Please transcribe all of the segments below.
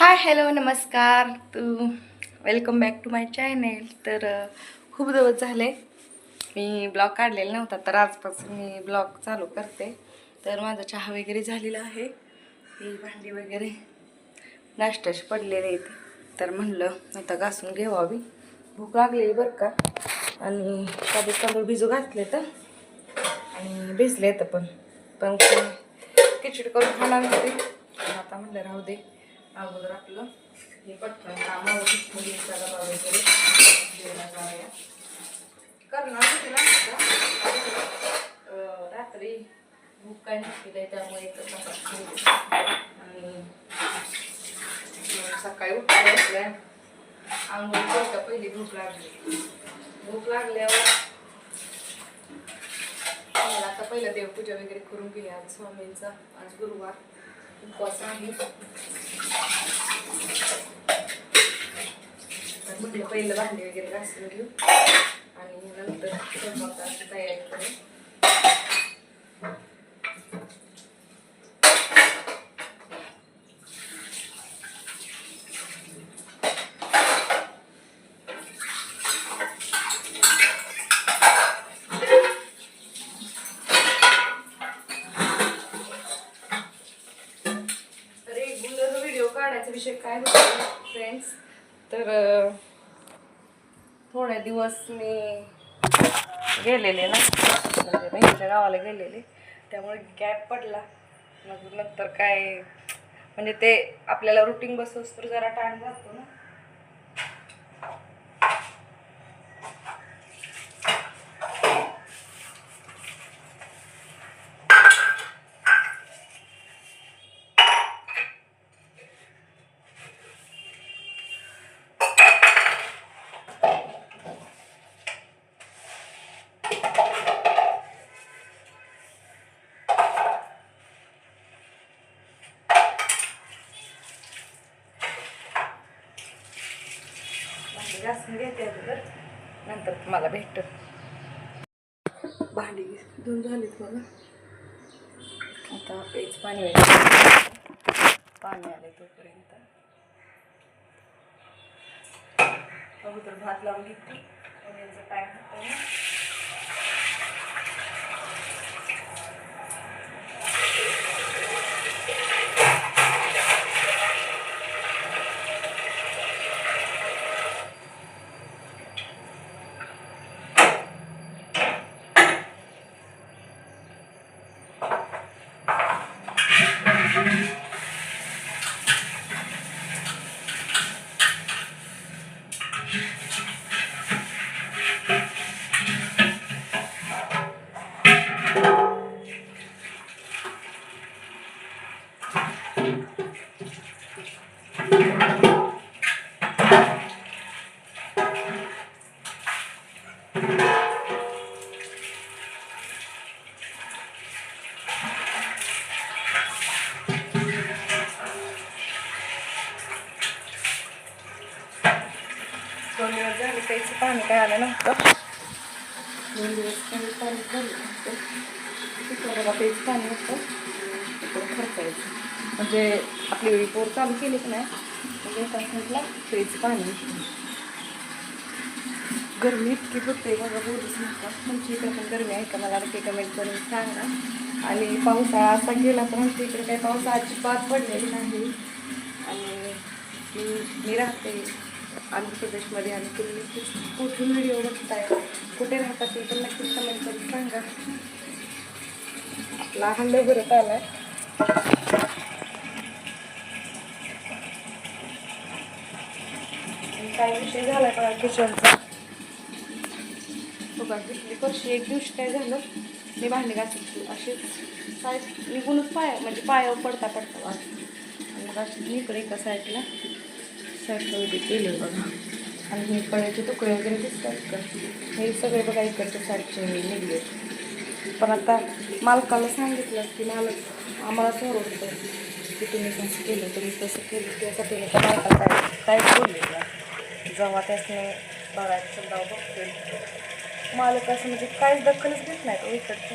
हाय hello नमस्कार. तू welcome back to my channel तर खूप दिवस झाले. मी ब्लॉग काढलेला नव्हता तर आजपासून मी ब्लॉग चालू करते. तर माझा चहा वगैरे झालेला आहे. ही भांडी वगैरे नाश्त्याशी पडलेले आहेत. तर म्हणलं आता घासून घेवावी. भूक लागलेली बरं का? आणि शाबूत तांदूळ भिजू घातले तर. आणि भिजले तर पण. पण खिचडी करून खाणार होते. आता म्हणलं राहू दे. अगोदर आपलं हे पटकन कामावर मुलींचा डबा वगैरे जेवणा जाऊया करणार होते ना रात्री भूक काय नसते ताई, त्यामुळे एकच आणि सकाळी उठायला बसल्या आंघोळ करता पहिली भूक लागली. भूक लागल्यावर आता पहिलं देवपूजा वगैरे करून गेली आज स्वामींचा. आज गुरुवार. उपवास आहे तर म्हटलं पहिलं भांडी वगैरे घासून घेऊ आणि नंतर स्वयंपाकाची तयारी करू व्हिडिओ विषय काय होता फ्रेंड्स तर थोडे दिवस मी गेलेले ना म्हणजे बहिणीच्या गावाला गेलेले. त्यामुळे गॅप पडला. मग नंतर काय म्हणजे ते आपल्याला रुटीन बसवस तर जरा टाइम जातो ना भांडी घासून घेते अगोदर. नंतर तुम्हाला भेटत. भांडी धुवून झालीत मला आता पेच पाणी पाणी आले तोपर्यंत. अगोदर भात लावून घेते पनीरचा टाईम होतो? प्यायचं पाणी काय आलं नव्हतं दोन दिवस पाणी झालं प्यायचं पाणी होतं तिकडं खर्चायचं म्हणजे आपली पोर चालू केली की नाही म्हणजे एका साईडला प्यायचं पाणी गरमी इतकी होते बघा बोलूच नका तुमची इकडे पण गरमी आहे का मला नक्की कमेंट करून सांगा आणि पावसाळा असा गेला पण आमच्या इकडे काही पाऊस अजिबात पडलेली नाही आणि मी राहते आंध्र प्रदेशमध्ये आणि तुम्ही नक्कीच कुठून व्हिडिओ बघताय? कुठे राहतात ते पण नक्कीच कमेंट करून सांगा. आपला हल्ले भरत आलाय. आणि काय विषय झालाय बघा किचनचा बघा दुसरी कशी एक दिवशी काय झालं? मी भांडी घासत अशीच साईड निघूनच पाय म्हणजे पायावर पडता पडता मग अशी इकडे एका साईडला साईडला वगैरे केले बघा आणि हे पळ्याचे तुकडे वगैरे दिसतात का हे सगळे बघा इकडच्या साईडचे निघले पण आता मालकाला सांगितलं की मालक आम्हाला सोडवतं की तुम्ही कसं केलं तुम्ही तसं केलं त्यासाठी त्या मालकाला काय काय बोलले जेव्हा त्यासने बघायचं समजा बघते मालक असं म्हणजे काहीच दखलच घेत नाही तो इकडचं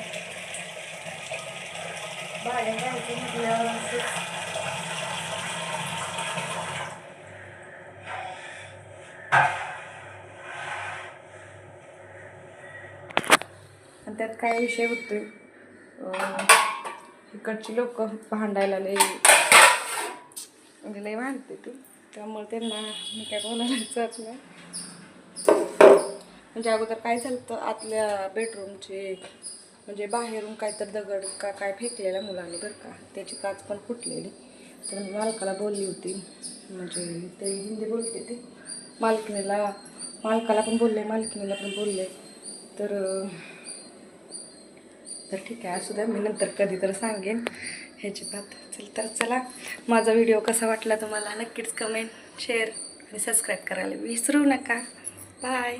भाड्या जायचं आणि त्यात काय विषय होतोय इकडची लोक भांडायला लई म्हणजे लई भांडते ती. त्यामुळे त्यांना मी काय बोलायला जात नाही. म्हणजे अगोदर काय झालं तर आतल्या बेडरूमचे म्हणजे बाहेरून काय तर दगड का काय फेकलेला मुलाने बरं का त्याची काच पण फुटलेली. तर मी मालकाला बोलली होती. म्हणजे ते हिंदी बोलते ते. मालकिनीला मालकाला पण बोलले मालकिनीला पण बोलले. तर तर ठीक आहे असू द्या मी नंतर कधी तर सांगेन ह्याची बात चल तर चला माझा व्हिडिओ कसा वाटला तुम्हाला? नक्कीच कमेंट शेअर आणि सबस्क्राईब करायला विसरू नका. बाय